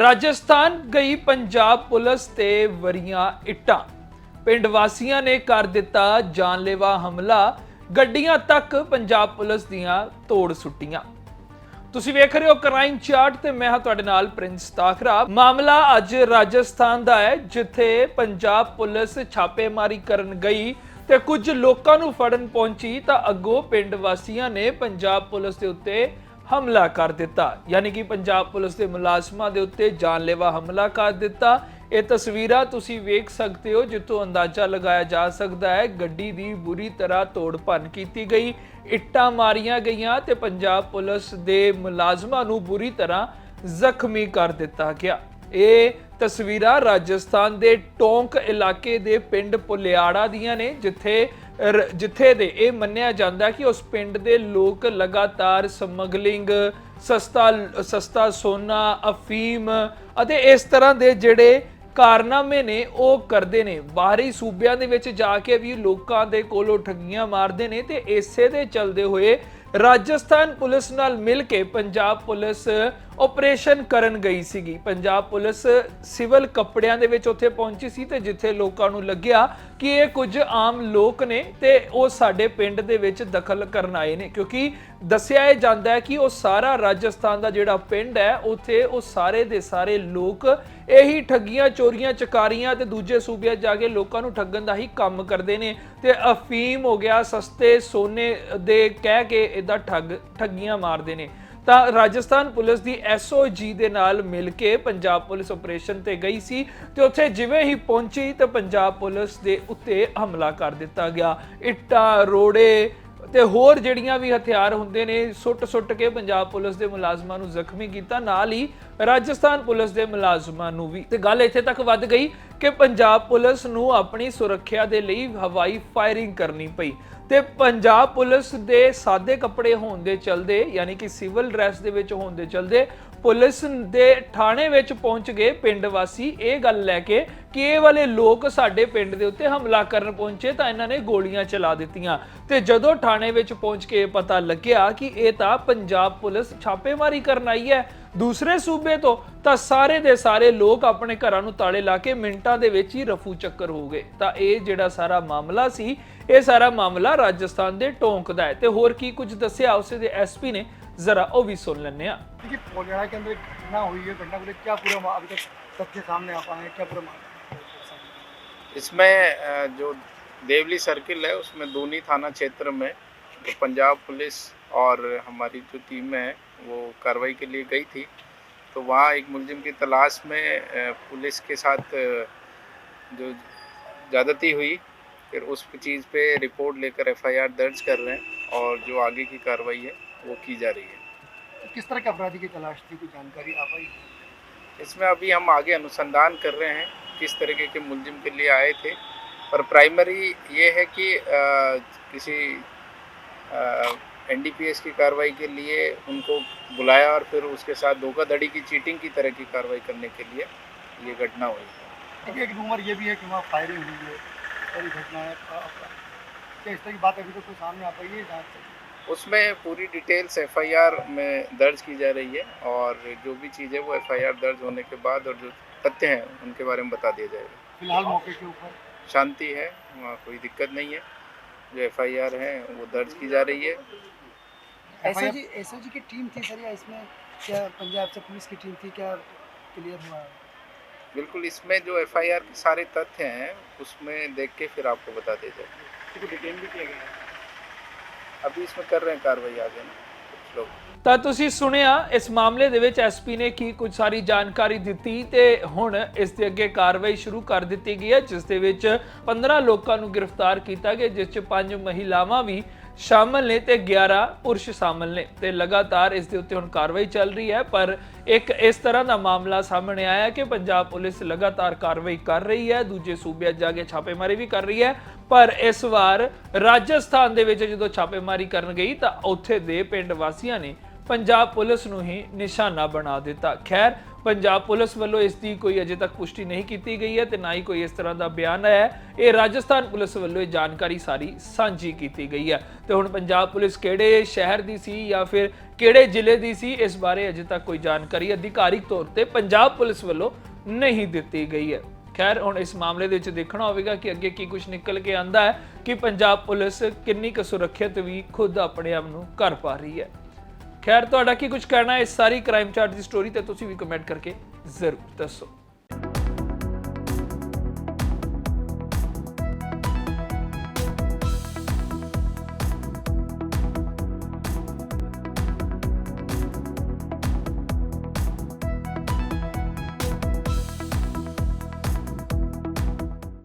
ਰਾਜਸਥਾਨ ਗਈ ਪੰਜਾਬ ਪੁਲਿਸ ਤੇ ਵਰੀਆਂ ਇੱਟਾਂ। ਪਿੰਡ ਵਾਸੀਆਂ ਨੇ ਕਰ ਦਿੱਤਾ ਜਾਨਲੇਵਾ ਹਮਲਾ। ਗੱਡੀਆਂ ਤੱਕ ਪੰਜਾਬ ਪੁਲਿਸ ਦੀਆਂ ਤੋੜ ਸੁੱਟੀਆਂ। ਤੁਸੀਂ ਵੇਖ ਰਹੇ ਹੋ ਕ੍ਰਾਈਮ ਚਾਰਟ ਤੇ ਮੈਂ ਹਾਂ ਤੁਹਾਡੇ ਨਾਲ ਪ੍ਰਿੰਸ ਤਾਖਰਾ ਮਾਮਲਾ ਅੱਜ ਰਾਜਸਥਾਨ ਦਾ ਹੈ, ਜਿੱਥੇ ਪੰਜਾਬ ਪੁਲਿਸ ਛਾਪੇਮਾਰੀ ਕਰਨ ਗਈ ਤੇ ਕੁਝ ਲੋਕਾਂ ਨੂੰ ਫੜਨ ਪਹੁੰਚੀ ਤਾਂ ਅੱਗੋਂ ਪਿੰਡ ਵਾਸੀਆਂ ਨੇ ਪੰਜਾਬ ਪੁਲਿਸ ਦੇ ਉੱਤੇ ਹਮਲਾ ਕਰ ਦਿੱਤਾ। ਯਾਨੀ ਕਿ ਪੰਜਾਬ ਪੁਲਿਸ ਦੇ ਮੁਲਾਜ਼ਮਾਂ ਦੇ ਉੱਤੇ ਜਾਨਲੇਵਾ ਹਮਲਾ ਕਰ ਦਿੱਤਾ। ਇਹ ਤਸਵੀਰਾਂ ਤੁਸੀਂ ਵੇਖ ਸਕਦੇ ਹੋ, ਜਿੱਥੋਂ ਅੰਦਾਜ਼ਾ ਲਗਾਇਆ ਜਾ ਸਕਦਾ ਹੈ, ਗੱਡੀ ਦੀ ਬੁਰੀ ਤਰ੍ਹਾਂ ਤੋੜ ਭੰਨ ਕੀਤੀ ਗਈ। ਇੱਟਾਂ ਮਾਰੀਆਂ ਗਈਆਂ ਤੇ ਪੰਜਾਬ ਪੁਲਿਸ ਦੇ ਮੁਲਾਜ਼ਮਾਂ ਨੂੰ ਬੁਰੀ ਤਰ੍ਹਾਂ ਜ਼ਖਮੀ ਕਰ ਦਿੱਤਾ ਗਿਆ। ਇਹ ਤਸਵੀਰਾਂ ਰਾਜਸਥਾਨ ਦੇ ਟੋਂਕ ਇਲਾਕੇ ਦੇ ਪਿੰਡ ਪੁਲਿਆੜਾ ਦੀਆਂ ਨੇ, ਜਿੱਥੇ ਜਿੱਥੇ ਦੇ ਇਹ ਮੰਨਿਆ ਜਾਂਦਾ ਕਿ ਉਸ ਪਿੰਡ ਦੇ ਲੋਕ ਲਗਾਤਾਰ ਸਮਗਲਿੰਗ, ਸਸਤਾ ਸਸਤਾ ਸੋਨਾ, ਅਫੀਮ ਅਤੇ ਇਸ ਤਰ੍ਹਾਂ ਦੇ ਜਿਹੜੇ ਕਾਰਨਾਮੇ ਨੇ ਉਹ ਕਰਦੇ ਨੇ। ਬਾਹਰੀ ਸੂਬਿਆਂ ਦੇ ਵਿੱਚ ਜਾ ਕੇ ਵੀ ਲੋਕਾਂ ਦੇ ਕੋਲੋਂ ਠੱਗੀਆਂ ਮਾਰਦੇ ਨੇ ਤੇ ਇਸੇ ਦੇ ਚੱਲਦੇ ਹੋਏ ਰਾਜਸਥਾਨ ਪੁਲਿਸ ਨਾਲ ਮਿਲ ਕੇ ਪੰਜਾਬ ਪੁਲਿਸ ਆਪਰੇਸ਼ਨ ਕਰਨ ਗਈ ਸੀਗੀ। ਪੰਜਾਬ ਪੁਲਿਸ ਸਿਵਲ ਕੱਪੜਿਆਂ ਦੇ ਵਿੱਚ ਉੱਥੇ ਪਹੁੰਚੀ ਸੀ ਤੇ ਜਿੱਥੇ ਲੋਕਾਂ ਨੂੰ ਲੱਗਿਆ ਕਿ ਇਹ ਕੁਝ ਆਮ ਲੋਕ ਨੇ ਤੇ ਉਹ ਸਾਡੇ ਪਿੰਡ ਦੇ ਵਿੱਚ ਦਖਲ ਕਰਨ ਆਏ ਨੇ। ਕਿਉਂਕਿ ਦੱਸਿਆ ਇਹ ਜਾਂਦਾ ਹੈ ਕਿ ਉਹ ਸਾਰਾ ਰਾਜਸਥਾਨ ਦਾ ਜਿਹੜਾ ਪਿੰਡ ਹੈ, ਉੱਥੇ ਉਹ ਸਾਰੇ ਦੇ ਸਾਰੇ ਲੋਕ ਇਹੀ ਠੱਗੀਆਂ, ਚੋਰੀਆਂ, ਚਕਾਰੀਆਂ ਤੇ ਦੂਜੇ ਸੂਬਿਆਂ 'ਚ ਜਾ ਕੇ ਲੋਕਾਂ ਨੂੰ ਠੱਗਣ ਦਾ ਹੀ ਕੰਮ ਕਰਦੇ ਨੇ ਤੇ ਅਫੀਮ ਹੋ ਗਿਆ, ਸਸਤੇ ਸੋਨੇ ਦੇ ਕਹਿ ਕੇ ਇਦਾਂ ਠੱਗ, ਠੱਗੀਆਂ ਮਾਰਦੇ ਨੇ। ਤਾਂ ਰਾਜਸਥਾਨ ਪੁਲਿਸ ਦੀ ਐਸਓਜੀ ਦੇ ਨਾਲ ਮਿਲ ਕੇ ਪੰਜਾਬ ਪੁਲਿਸ ਆਪਰੇਸ਼ਨ ਤੇ ਗਈ ਸੀ ਤੇ ਉੱਥੇ ਜਿਵੇਂ ਹੀ ਪਹੁੰਚੀ ਤਾਂ ਪੰਜਾਬ ਪੁਲਿਸ ਦੇ ਉੱਤੇ ਹਮਲਾ ਕਰ ਦਿੱਤਾ ਗਿਆ। ਇੱਟਾਂ, ਰੋੜੇ ਤੇ ਹੋਰ ਜਿਹੜੀਆਂ ਵੀ ਹਥਿਆਰ ਹੁੰਦੇ ਨੇ, ਸੁੱਟ-ਸੁੱਟ ਕੇ ਪੰਜਾਬ ਪੁਲਿਸ ਦੇ ਮੁਲਾਜ਼ਮਾਂ ਨੂੰ ਜ਼ਖਮੀ ਕੀਤਾ। ਨਾਲ ਹੀ ਰਾਜਸਥਾਨ ਪੁਲਿਸ ਦੇ ਮੁਲਾਜ਼ਮਾਂ ਨੂੰ ਵੀ। ਤੇ ਗੱਲ ਇੱਥੇ ਤੱਕ ਵੱਧ ਗਈ ਕਿ ਪੰਜਾਬ ਪੁਲਿਸ ਨੂੰ ਆਪਣੀ ਸੁਰੱਖਿਆ ਦੇ ਲਈ ਹਵਾਈ ਫਾਇਰਿੰਗ ਕਰਨੀ ਪਈ। ਤੇ ਪੰਜਾਬ ਪੁਲਿਸ ਦੇ ਸਾਦੇ ਕੱਪੜੇ ਹੋਣ ਦੇ ਚਲਦੇ, ਯਾਨੀ ਕਿ ਸਿਵਲ ਡਰੈਸ ਦੇ ਵਿੱਚ ਹੋਣ ਦੇ ਚਲਦੇ, ਪੁਲਿਸ ਦੇ ਥਾਣੇ ਵਿੱਚ ਪਹੁੰਚ ਗਏ ਪਿੰਡ ਵਾਸੀ। ਇਹ ਗੱਲ ਲੈ ਕੇ ਕੇ ਲੋਕ ਸਾਡੇ ਪਿੰਡ ਦੇ ਉੱਤੇ ਹਮਲਾ ਕਰਨ ਪਹੁੰਚੇ ਤਾਂ ਇਹਨਾਂ ਨੇ ਗੋਲੀਆਂ ਚਲਾ ਦਿੱਤੀਆਂ। ਤੇ ਜਦੋਂ ਥਾਣੇ ਵਿੱਚ ਪਹੁੰਚ ਕੇ ਪਤਾ ਲੱਗਿਆ ਕਿ ਇਹ ਤਾਂ ਪੰਜਾਬ ਪੁਲਿਸ ਛਾਪੇਮਾਰੀ ਕਰਨ ਆਈ ਹੈ ਦੂਸਰੇ ਸੂਬੇ ਤੋਂ, ਤਾਂ ਸਾਰੇ ਦੇ ਸਾਰੇ ਲੋਕ ਆਪਣੇ ਘਰਾਂ ਨੂੰ ਤਾਲੇ ਲਾ ਕੇ ਮਿੰਟਾਂ ਦੇ ਵਿੱਚ ਹੀ ਰਫੂ ਚੱਕਰ ਹੋ ਗਏ। ਤਾਂ ਇਹ ਜਿਹੜਾ ਸਾਰਾ ਮਾਮਲਾ ਸੀ, ਇਹ ਸਾਰਾ ਮਾਮਲਾ ਰਾਜਸਥਾਨ ਦੇ ਟੋਂਕ ਦਾ ਹੈ। ਤੇ ਹੋਰ ਕੀ ਕੁਝ ਦੱਸਿਆ ਉਸੇ ਦੇ ਐਸਪੀ ਨੇ, ਜ਼ਰਾ ਉਹ ਵੀ ਸੁਣ ਲੈਣੇ ਆ ਕਿ ਪੋਲਿਆ ਕੇ ਅੰਦਰ ਹੋਈ ਹੈ, ਘਟਨਾ ਕੀ ਪੂਰਾ ਅਭੀ ਤੱਕ ਤੱਥ ਸਾਹਮਣੇ ਆ ਪਾਏ ਕੀ ਪੂਰਾ इसमें जो देवली सर्किल है उसमें दूनी थाना क्षेत्र में जो पंजाब पुलिस और हमारी जो टीम है वो कार्रवाई के लिए गई थी। तो वहाँ एक मुलजिम की तलाश में पुलिस के साथ जो ज़्यादती हुई फिर उस चीज़ पे रिपोर्ट लेकर एफआईआर दर्ज कर रहे हैं और जो आगे की कार्रवाई है वो की जा रही है। तो किस तरह के अपराधी की तलाश थी? कोई जानकारी आ पाई इसमें अभी हम आगे अनुसंधान कर रहे हैं। किस तरीके के मुलजिम के लिए आए थे। पर प्राइमरी ये है कि अ, किसी एनडीपीएस की कार्रवाई के लिए उनको बुलाया और फिर उसके साथ धोखाधड़ी की चीटिंग की तरह की कार्रवाई करने के लिए ये घटना हुई। एक रूमर ये भी है कि वहाँ फायरिंग हुई है। सारी घटना है आ- आ- क्या इस तरह की बात अभी तक कोई सामने आ पाई है जाँच उसमें पूरी डिटेल्स एफआईआर में दर्ज की जा रही है और जो भी चीज़ है वो एफआईआर दर्ज होने के बाद और जो तथ्य हैं उनके बारे में बता दिया जाएगा। फ़िलहाल मौके के ऊपर। शांति है वहाँ कोई दिक्कत नहीं है। जो एफआईआर है वो दर्ज की जा रही है। एसओजी एसओजी की टीम थी सर या इसमें क्या पंजाब से पुलिस की टीम थी क्या क्लियर हुआ? बिल्कुल इसमें जो एफआईआर के सारे तथ्य हैं उसमें देख के फिर आपको बता दिया जाएगा। डिटेन भी किया गया अभी इसमें कर रहे हैं कार्रवाई आगे। ना ਤਾਂ ਤੁਸੀਂ ਸੁਣਿਆ, ਇਸ ਮਾਮਲੇ ਦੇ ਵਿੱਚ ਐਸਪੀ ਨੇ ਕੀ ਕੁਝ ਸਾਰੀ ਜਾਣਕਾਰੀ ਦਿੱਤੀ ਤੇ ਹੁਣ ਇਸ ਦੇ ਅੱਗੇ ਕਾਰਵਾਈ ਸ਼ੁਰੂ ਕਰ ਦਿੱਤੀ ਗਈ ਹੈ, ਜਿਸ ਦੇ ਵਿੱਚ 15 ਲੋਕਾਂ ਨੂੰ ਗ੍ਰਿਫਤਾਰ ਕੀਤਾ ਗਿਆ, ਜਿਸ 'ਚ ਪੰਜ ਮਹਿਲਾਵਾਂ ਵੀ ਸ਼ਾਮਲ ਨੇ ਤੇ 11 ਪੁਰਸ਼ ਸ਼ਾਮਲ ਨੇ ਤੇ ਲਗਾਤਾਰ ਇਸ ਦੇ ਉੱਤੇ ਹੁਣ ਕਾਰਵਾਈ ਚੱਲ ਰਹੀ ਹੈ, ਪਰ ਇੱਕ ਇਸ ਤਰ੍ਹਾਂ ਦਾ ਮਾਮਲਾ ਸਾਹਮਣੇ ਆਇਆ ਕਿ ਪੰਜਾਬ ਪੁਲਿਸ ਲਗਾਤਾਰ ਕਾਰਵਾਈ ਕਰ ਰਹੀ ਹੈ, ਦੂਜੇ ਸੂਬਿਆਂ ਜਾ ਕੇ ਛਾਪੇਮਾਰੀ ਵੀ ਕਰ ਰਹੀ ਹੈ, ਪਰ ਇਸ ਵਾਰ ਰਾਜਸਥਾਨ ਦੇ ਵਿੱਚ ਜਦੋਂ ਛਾਪੇਮਾਰੀ ਕਰਨ ਗਈ ਤਾਂ ਉੱਥੇ ਦੇ ਪਿੰਡ ਵਾਸੀਆਂ ਨੇ ਪੰਜਾਬ ਪੁਲਿਸ ਨੂੰ ਹੀ ਨਿਸ਼ਾਨਾ ਬਣਾ ਦਿੱਤਾ। ਖੈਰ, ਪੰਜਾਬ ਪੁਲਿਸ ਵੱਲੋਂ ਇਸ ਦੀ ਕੋਈ ਅਜੇ ਤੱਕ ਪੁਸ਼ਟੀ ਨਹੀਂ ਕੀਤੀ ਗਈ ਹੈ ਤੇ ਨਾ ਹੀ ਕੋਈ ਇਸ ਤਰ੍ਹਾਂ ਦਾ ਬਿਆਨ ਆਇਆ ਹੈ। ਇਹ ਰਾਜਸਥਾਨ ਪੁਲਿਸ ਵੱਲੋਂ ਇਹ ਜਾਣਕਾਰੀ ਸਾਰੀ ਸਾਂਝੀ ਕੀਤੀ ਗਈ ਹੈ। ਤੇ ਹੁਣ ਪੰਜਾਬ ਪੁਲਿਸ ਕਿਹੜੇ ਸ਼ਹਿਰ ਦੀ ਸੀ ਜਾਂ ਫਿਰ ਕਿਹੜੇ ਜ਼ਿਲ੍ਹੇ ਦੀ ਸੀ, ਇਸ ਬਾਰੇ ਅਜੇ ਤੱਕ ਕੋਈ ਜਾਣਕਾਰੀ ਅਧਿਕਾਰਿਕ ਤੌਰ ਤੇ ਪੰਜਾਬ ਪੁਲਿਸ ਵੱਲੋਂ ਨਹੀਂ ਦਿੱਤੀ ਗਈ ਹੈ। ਖੈਰ, ਹੁਣ ਇਸ ਮਾਮਲੇ ਦੇ ਵਿੱਚ ਦੇਖਣਾ ਹੋਵੇਗਾ ਕਿ ਅੱਗੇ ਕੀ ਕੁਝ ਨਿਕਲ ਕੇ ਆਂਦਾ ਹੈ ਕਿ ਪੰਜਾਬ ਪੁਲਿਸ ਕਿੰਨੀ ਕੁ ਸੁਰੱਖਿਅਤ ਵੀ ਖੁਦ ਆਪਣੇ ਆਪ ਨੂੰ ਕਰ ਪਾ ਰਹੀ ਹੈ। ਖੈਰ, ਤੁਹਾਡਾ ਕੀ ਕੁਝ ਕਹਿਣਾ ਹੈ ਇਸ ਸਾਰੀ ਕ੍ਰਾਈਮ ਚਾਰਟ ਦੀ ਸਟੋਰੀ ਤੇ ਤੁਸੀਂ ਵੀ ਕਮੈਂਟ ਕਰਕੇ ਜ਼ਰੂਰ ਦੱਸੋ।